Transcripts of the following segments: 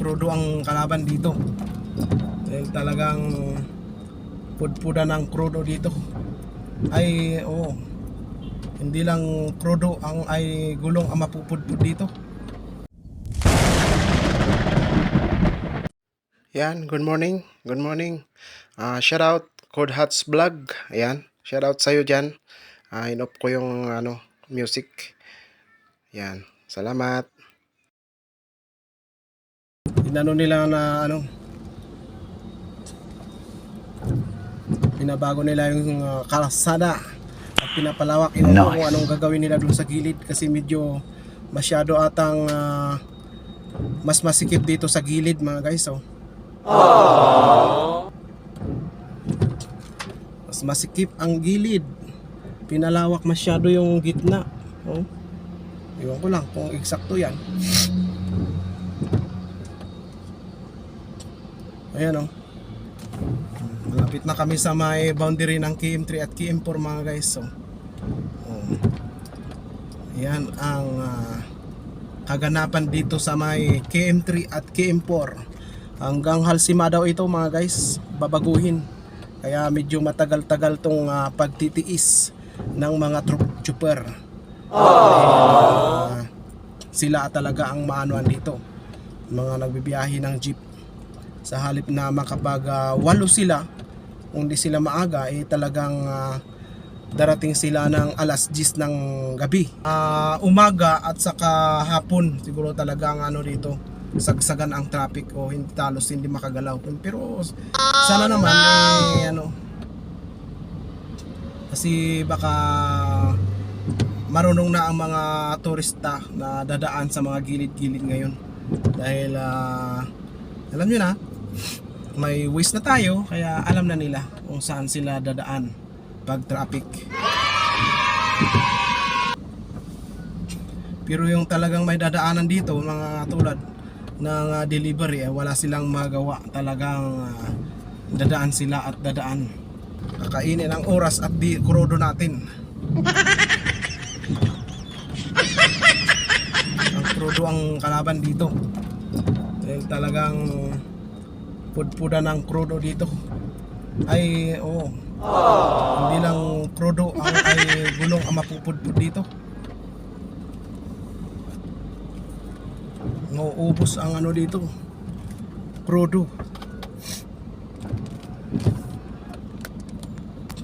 krudo ang kalaban dito. Dahil talagang pudpuda ng krudo dito. Ay, oo. Hindi lang krudo ang ay gulong ang mapupudpud dito. Yan, good morning. Good morning. Ah, shout out Code Hats Vlog. Ayan, shout out sa iyo diyan. Ah, inop ko yung ano, music. Yan, salamat. Inano nila na ano Pinabago nila yung uh, kalsada at pinapalawak yun Nice. kung anong gagawin nila doon sa gilid kasi medyo masyado atang ah, mas masikip dito sa gilid mga guys oh. Mas masikip ang gilid. Pinalawak masyado yung gitna. Oh. Iwan ko lang kung eksakto yan. Ayan oh. Malapit na kami sa may boundary ng KM3 at KM4 mga guys. So, oh. Yan ang ah, kaganapan dito sa may KM3 at KM4. Hanggang Halsima daw ito mga guys, babaguhin. Kaya medyo matagal-tagal tong ah, pagtitiis ng mga troop trooper. Dahil, ah, sila talaga ang maanuan dito. Mga nagbibiyahe ng jeep. Sa halip na makapag ah, walo sila, kung di sila maaga, eh talagang ah, darating sila ng alas 10 ng gabi. Ah, umaga at saka hapon siguro talaga ang ano dito sagsagan ang traffic o hindi talos hindi makagalaw. Pero sana naman eh ano kasi baka marunong na ang mga turista na dadaan sa mga gilid-gilid ngayon. Dahil ah, alam nyo na may waste na tayo kaya alam na nila kung saan sila dadaan pag traffic. Pero yung talagang may dadaanan dito mga tulad ng ah, delivery eh, wala silang magawa. Talagang ah, dadaan sila at dadaan. Kakainin ang oras at di krudo natin. Ang krudo ang kalaban dito. Dahil talagang pudpuda ng krudo dito ay oo hindi lang krudo ang ay gulong ang mapupudpud dito Nauubos ang ano dito. Krudo.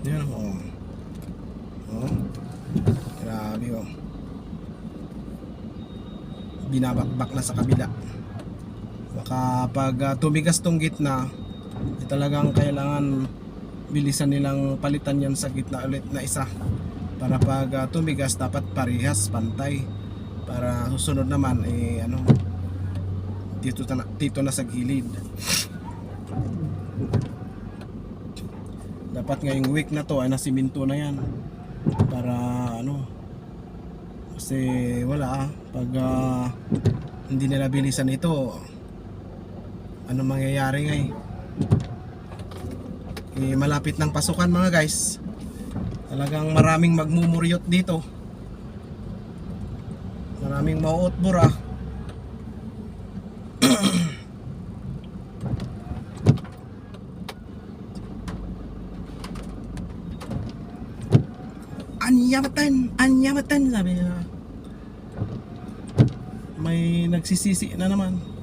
Yan oh. Oh. Grabe oh. Binabakbak na sa kabila. Baka pag ah, tumigas tong gitna, eh, talagang kailangan bilisan nilang palitan yan sa gitna ulit na isa. Para pag ah, tumigas dapat parehas, pantay. Para susunod naman eh ano dito na, dito na sa gilid. Dapat ngayong week na to ay nasiminto na yan. Para ano kasi wala ah, pag ah, hindi nila bilisan ito ano mangyayari ngay eh, malapit ng pasukan mga guys talagang maraming magmumuryot dito maraming mauutbura Anyamatan, anyamatan sabi niya. May nagsisisi na naman.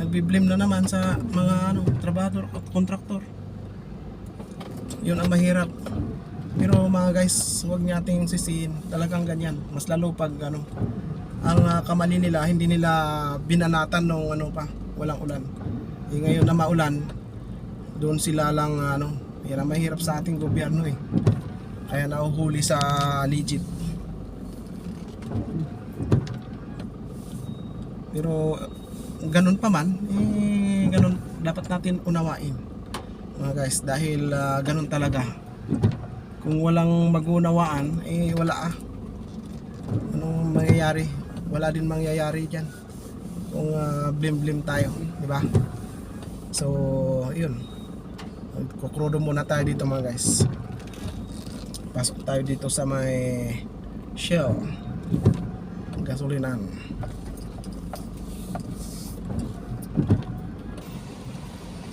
Nagbiblame na naman sa mga ano, trabador at kontraktor. Yun ang mahirap. Pero mga guys, huwag nating sisihin. Talagang ganyan. Mas lalo pag ano, ang ah, kamali nila, hindi nila binanatan nung ano pa, walang ulan. Eh, ngayon na maulan, doon sila lang ano, yan ang mahirap sa ating gobyerno eh. Kaya nahuhuli sa legit. Pero ganun pa man, eh, ganun dapat natin unawain. Mga guys, dahil ah, ganun talaga. Kung walang magunawaan, eh wala ah. Anong mangyayari? Wala din mangyayari diyan. Kung uh, blim-blim tayo, di ba? So, yun. Kukrudo muna tayo dito mga guys. Pasok tayo dito sa may Shell gasolinan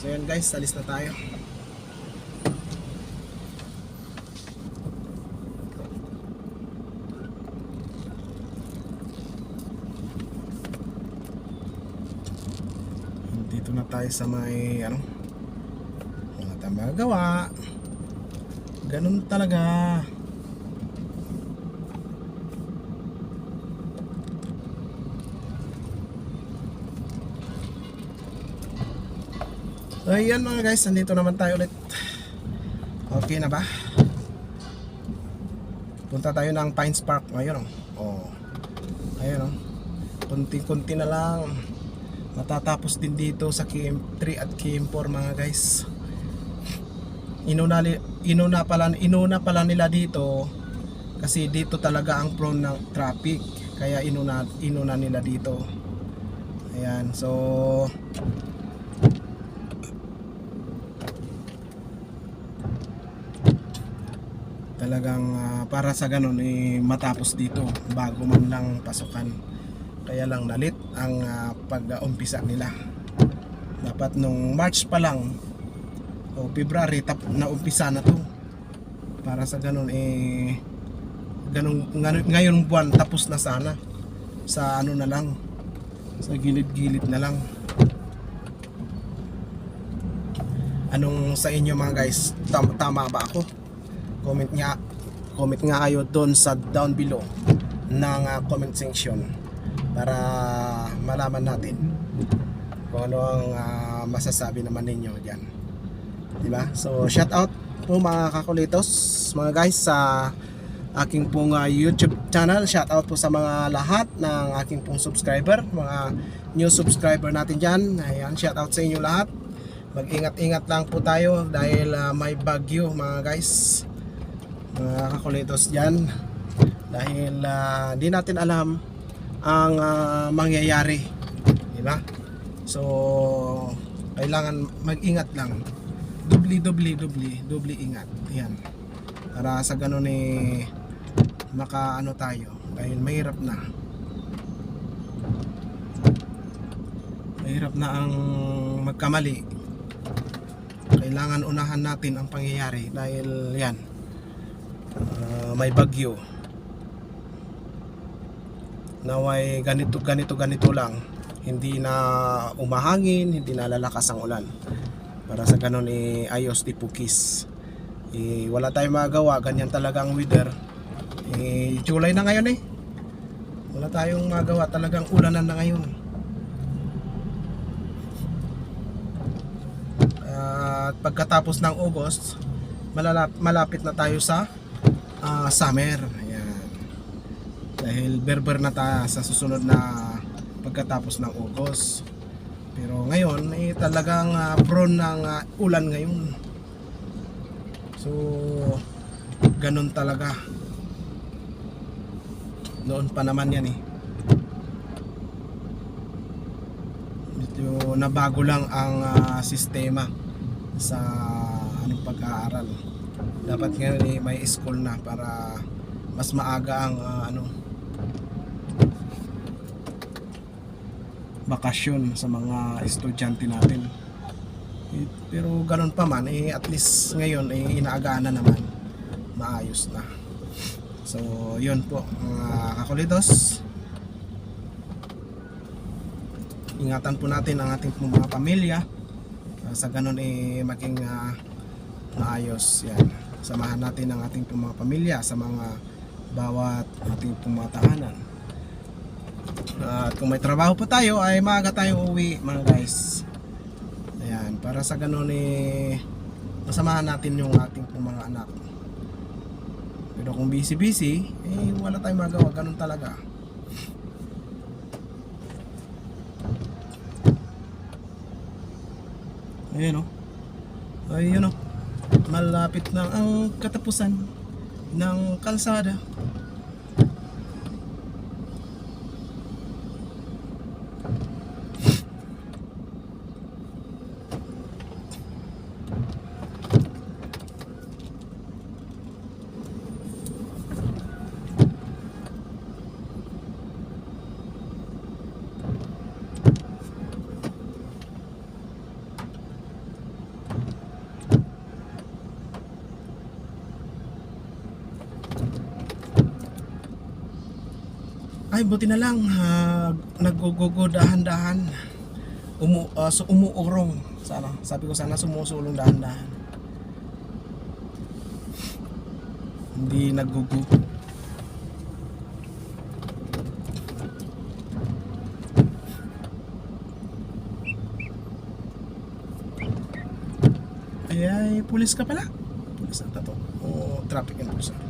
So yun guys, alis na tayo. Dito na tayo sa may ano wala tayong magagawa ganun talaga So ayan mga guys, nandito naman tayo ulit. Okay na ba? Punta tayo ng Pines Park ngayon oh. Oh. Ayun oh. Kunti-kunti na lang. Matatapos din dito sa KM3 at KM4 mga guys. Inuna, inuna pala inuna pala nila dito kasi dito talaga ang prone ng traffic kaya inuna inuna nila dito. Ayan, so talagang ah, para sa ganun eh, matapos dito bago man lang pasukan. Kaya lang nalit ang ah, pag-umpisa nila. Dapat nung March pa lang o February tap na umpisa na to. Para sa ganun eh ganun ngayon, ngayon buwan tapos na sana. Sa ano na lang sa gilid-gilid na lang. Anong sa inyo mga guys tam- tama ba ako comment nga comment nga kayo doon sa down below ng ah, comment section para malaman natin kung ano ang ah, masasabi naman ninyo diyan. Di ba? So shout out po mga kakulitos, mga guys sa aking pong ah, YouTube channel. Shout out po sa mga lahat ng aking pong subscriber, mga new subscriber natin diyan. Ayan, shout out sa inyo lahat. Mag-ingat-ingat lang po tayo dahil ah, may bagyo mga guys mga kakulitos dyan. Dahil ah, di natin alam ang ah, mangyayari. Di ba? So kailangan mag-ingat lang. Dubli dubli dubli dubli ingat. Yan para sa ganun eh makaano tayo. Dahil mahirap na. Mahirap na ang magkamali. Kailangan unahan natin ang pangyayari. Dahil yan may bagyo. Naway ganito ganito ganito lang. Hindi na umahangin hindi na lalakas ang ulan. Para sa ganun eh, ayos di pukis. Eh, wala tayong magagawa. Ganyan talaga ang weather. Eh, July na ngayon eh. Wala tayong magawa talagang ulanan na ngayon. At pagkatapos ng August malala- malapit na tayo sa ah, summer. Ayan. Dahil berber na tayo sa susunod na pagkatapos ng August. Pero ngayon, eh, talagang ah, prone ng ah, ulan ngayon. So, ganun talaga. Noon pa naman yan eh. Medyo nabago lang ang ah, sistema sa anong pag-aaral dapat ngayon eh, may school na para mas maaga ang ah, ano bakasyon sa mga estudyante natin. Eh, pero ganun pa man eh at least ngayon eh inaagaan na naman. Maayos na. So yun po mga kakulitos ingatan po natin ang ating mga pamilya. Ah, sa ganun eh maging ah, maayos. Yan samahan natin ang ating mga pamilya sa mga bawat ating pong mga tahanan. At kung may trabaho po tayo ay maaga tayong uwi mga guys. Ayan para sa ganun eh masamahan natin yung ating mga anak. Pero kung busy busy eh wala tayong magawa. Ganun talaga. Ayan o. Ayun o. Malapit na ang katapusan ng kalsada. Ay, buti na lang. Uh, Naggugugo dahan-dahan. Umu, ah, so, umuurong. Sana. Sabi ko sana sumusulong dahan-dahan. Hindi naggugo. Ay, ay, pulis ka pala. Pulis ata to. O traffic enforcer.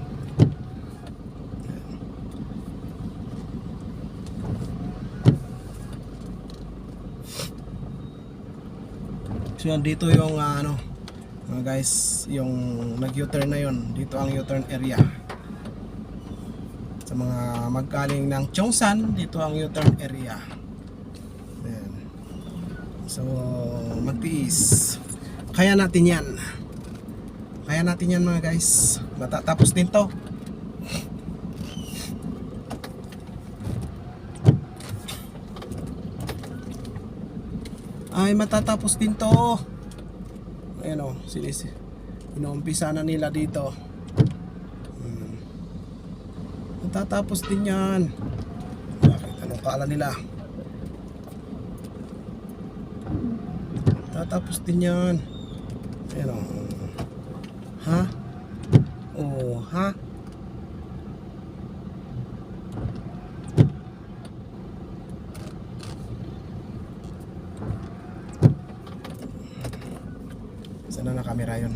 So dito yung ah, ano, mga guys, yung nag-U-turn na yon. Dito ang U-turn area. Sa mga magkaling ng Chongsan, dito ang U-turn area. Ayan. So, magtiis. Kaya natin yan. Kaya natin yan mga guys. Matatapos din to. Ay, matatapos din to. Ayan o, sinis. Inuumpisa na nila dito. Hmm. Matatapos din yan. Bakit? Anong kala nila? Tatapos din yan. Ayan o. Ha? Oh, ha? Sana na camera yun?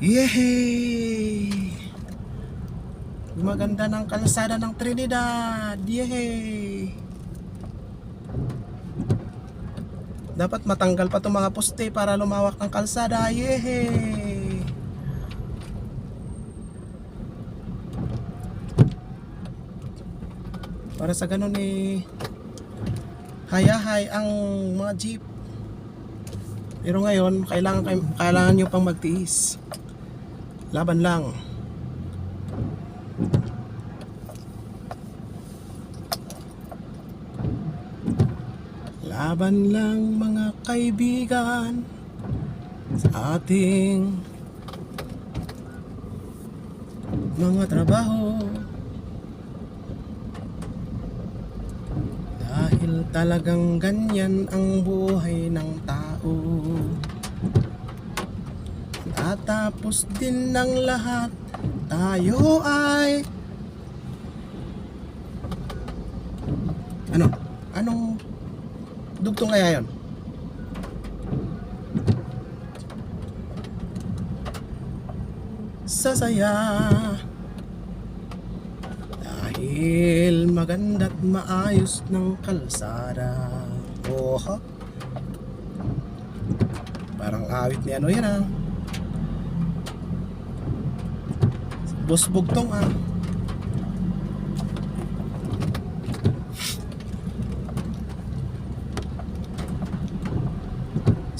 Yehey! Gumaganda ng kalsada ng Trinidad! Yehey! Dapat matanggal pa itong mga poste para lumawak ng kalsada. Yehey! Para sa ganun eh hayahay ang mga jeep. Pero ngayon, kailangan kailangan niyo pang magtiis. Laban lang. Laban lang mga kaibigan sa ating mga trabaho. Dahil talagang ganyan ang buhay ng tao. Tatapos din ng lahat, tayo ay... Ano? Anong dugtong kaya yon? Sasaya Dahil maganda't maayos ng kalsada Oha Parang awit ni ano yan ah Boss Bugtong ah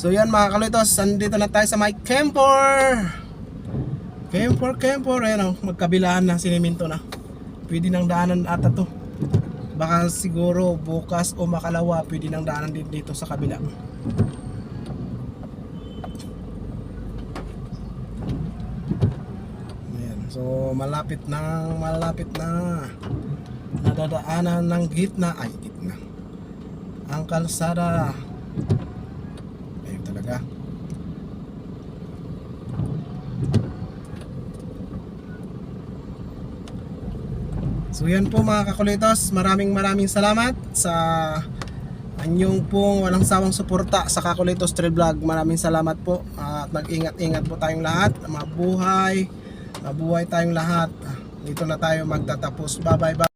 So yan mga kalutos, andito na tayo sa my camper. Camper, camper, ayan o, magkabilaan na, siniminto na. Pwede nang daanan ata to. Baka siguro bukas o makalawa, pwede nang daanan din dito sa kabila. Ayan, so malapit na, malapit na. Nadadaanan ng gitna, ay gitna. Ang kalsada. Ayun talaga. So yan po mga kakulitos, maraming maraming salamat sa anyong pong walang sawang suporta sa Kakulitos Trail Vlog. Maraming salamat po at mag-ingat-ingat po tayong lahat. Mabuhay, mabuhay tayong lahat. Dito na tayo magtatapos. Bye bye bye.